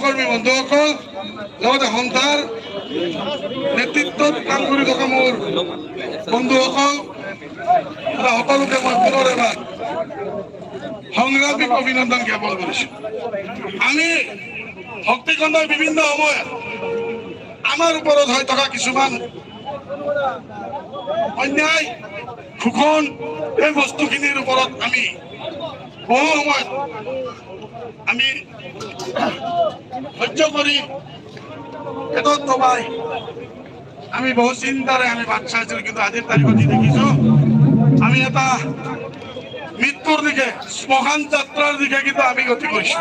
কৰ্মী বন্ধুসকল লগতে সন্থাৰ নেতৃত্বত কাম কৰি থকা মোৰ বন্ধুসকল সকলোকে মই পুনৰ এবাৰ সংগ্ৰামীক অভিনন্দন জ্ঞাপন কৰিছো। আমি ভক্তিখণ্ডৰ বিভিন্ন সময়ত আমাৰ ওপৰত হৈ থকা কিছুমান অন্যায় শোষণ এই বস্তুখিনিৰ ওপৰত আমি আমি সহ্য দবাই আমি বহু চিন্তাৰে আমি বাট চাইছিলো, কিন্তু আজিৰ তাৰিখত যি দেখিছো, আমি এটা মৃত্যুৰ দিশে, শ্মশান যাত্ৰাৰ দিশে কিন্তু আমি গতি কৰিছো।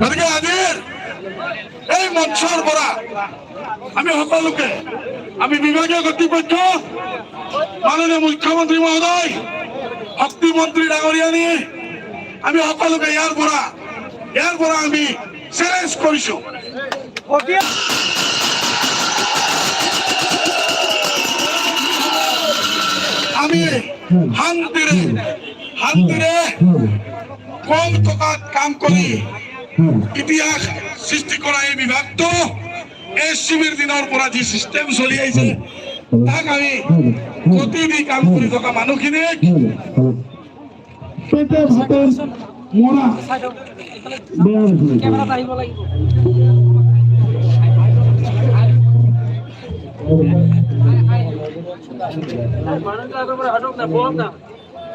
গতিকে আজিৰ এই মঞ্চৰ পৰা আমি সকলোকে, আমি বিভাগীয় কৰ্তৃপক্ষ, মাননীয় মুখ্যমন্ত্ৰী মহোদয় শক্তি মন্ত্ৰী ডাঙৰীয়ানী আমি সকলোকে ইয়াৰ পৰা ইয়াৰ পৰা আমি চেলেঞ্জ কৰিছো আমি শান্তিৰে শান্তিৰে কম টকাত কাম কৰি ইতিহাস সৃষ্টি কৰা এই বিভাগটো এই শিবিৰ দিনৰ পৰা যি চিষ্টেম চলি আহিছে তাক আমি গতি কাম কৰি থকা মানুহখিনিক পেটে ভাতে মৰা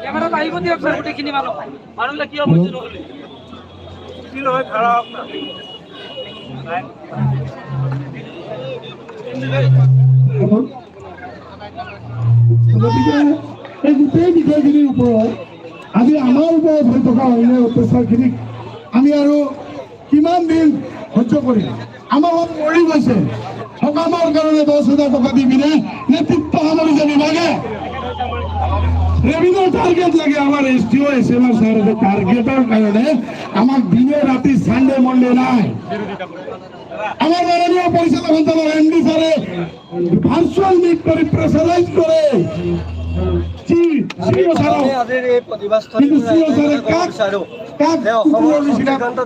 কেমেৰাত আহিব দিয়ক গোটেইখিনি মানুহ মানুহবিলাক কিয় বুজি নহ'লে কি নহয় খাৰা না গতিকে এই গোটেই বিষয়খিনিৰ ওপৰত আজি আমাৰ ওপৰত হৈ থকা অন্যায় অত্যাচাৰখিনিক আমি আৰু কিমান দিন সহ্য কৰিম? আমাৰ মৰি গৈছে। সকামৰ কাৰণে দহ হাজাৰ টকা দি পিনে নেতৃত্ব সামৰিছে বিভাগে। ৰেভিনিউ টাৰ্গেট লাগে আমাৰ S T O' S M R sir টাৰ্গেটৰ কাৰণে আমাক দিনে ৰাতি চানডে মণ্ডে নাই। আমার মাননীয় পরিচালক সঞ্চালক এমডি স্যারে ভার্চুয়াল মিট করে প্রেসারাইজ করে কিন্তু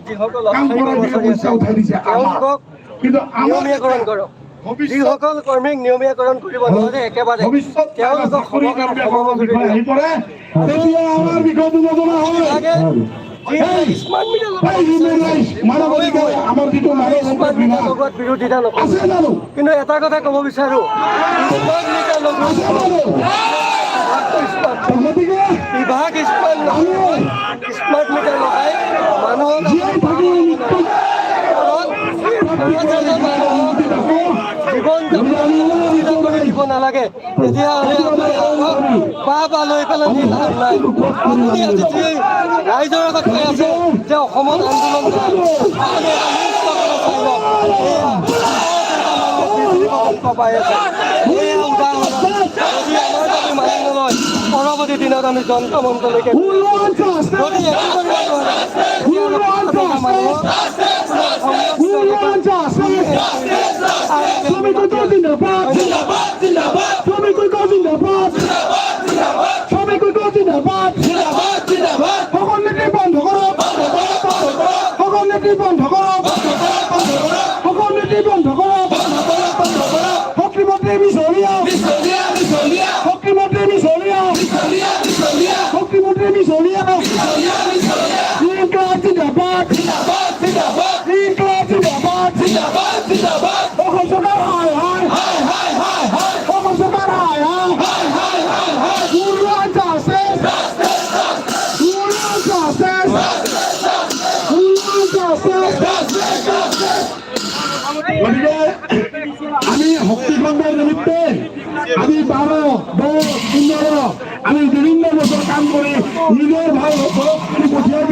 যিসকল নিয়মীয়াকৰণ কৰক কৰ্মীক নিয়মীয়াকৰণ কৰিব নোৱাৰে একেবাৰে তেওঁলোকক নজনা হয় লাগে কিন্তু এটা কথা ক'ব বিচাৰোঁ বিভাগ স্মাৰ্ট নহয় স্মাৰ্ট মিটাৰ লগাই মানুহক জীৱন নালাগে। তেতিয়াহ'লে বাহ বাহ লৈ পেলাই নি নাই। আপুনি আজি যি আছে যে অসমত আন্দোলন পাই আছে নলয় পৰৱৰ্তী দিনত আমি যন্ত্ৰ মন্ত্ৰলৈকে তেতিয়াহ'লে থকা মানুহক শক্তিমন্ত্ৰী গতিকে আমি শক্তিখণ্ডৰ নিমিত্তে আমি বাৰ দহ পোন্ধৰ আমি বিভিন্ন বছৰ কাম কৰি নিজৰ ভালো কৰি পঠিয়াই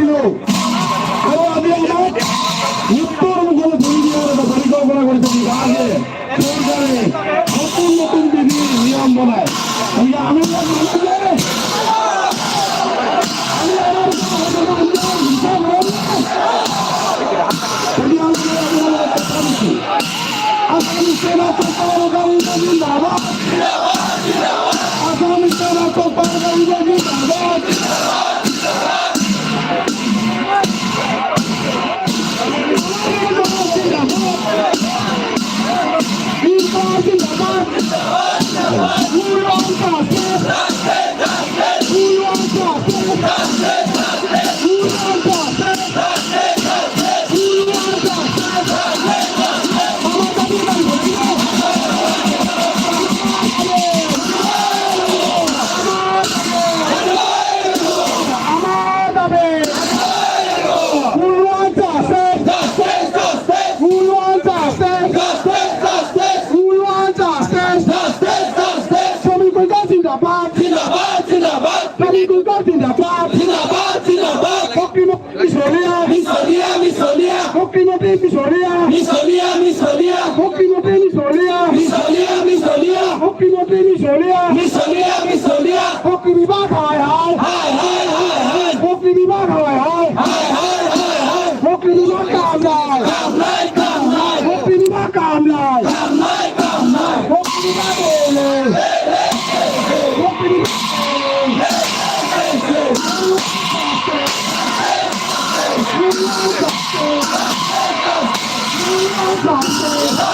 জিন্দাবাদ জিন্দাবাদ জিন্দাবাদ। মুক্তিমুখ মিশরিয়া। মিশরিয়া মিশরিয়া। মুক্তিমুখ মিশরিয়া। মিশরিয়া মিশরিয়া। মুক্তিমুখ মিশরিয়া। মিশরিয়া মিশরিয়া। মুক্তিমুখ মিশরিয়া। মিশরিয়া মিশরিয়া। মুক্তি বিভাগ হায় হায়। হায় হায় হায় হায়। মুক্তি বিভাগ হায় হায়। হায় 一二三四一二